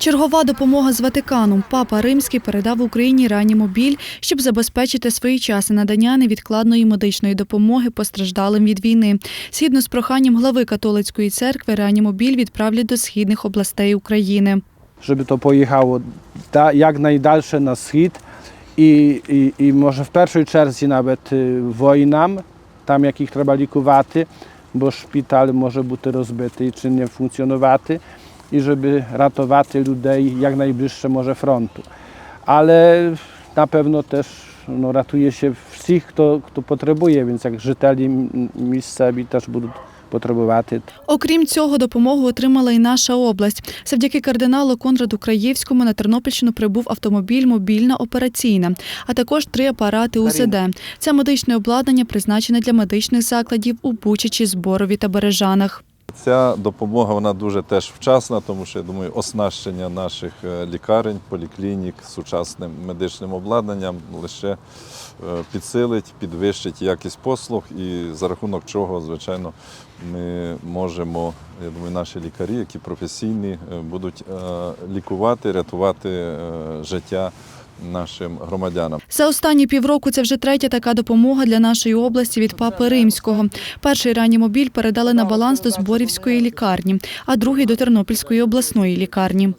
Чергова допомога з Ватикану. Папа Римський передав Україні реанімобіль, щоб забезпечити своєчасне надання невідкладної медичної допомоги постраждалим від війни. Згідно з проханням глави католицької церкви, реанімобіль відправлять до східних областей України. pojechało da, jak najdalsze na wschód i, i, i może w pierwszej czerzi nawet y, wojnam, tam jakich trzeba lікувати, bo szpital może być rozbity czy nie funkcjonувати, i żeby ratować ludzi jak najbliższe może frontu. Ale na pewno też no, ratuje się wszystkich, kto, kto potrzebuje, więc jak żyteli m- miejscowi też będą potrzebować, Окрім цього, допомогу отримала і наша область. Завдяки кардиналу Конраду Краєвському на Тернопільщину прибув автомобіль мобільна операційна, а також три апарати УЗД. Це медичне обладнання призначене для медичних закладів у Бучачі, Зборові та Бережанах. Ця допомога вона дуже теж вчасна, тому що я думаю, оснащення наших е, лікарень, поліклінік сучасним медичним обладнанням лише е, підсилить, підвищить якість послуг, і за рахунок чого, звичайно, ми можемо, я думаю, наші лікарі, які професійні, е, будуть лікувати, рятувати життя нашим громадянам. За останні півроку це вже третя така допомога для нашої області від папи римського. Перший реанімобіль передали на баланс до Зборівської лікарні, а другий до Тернопільської обласної лікарні.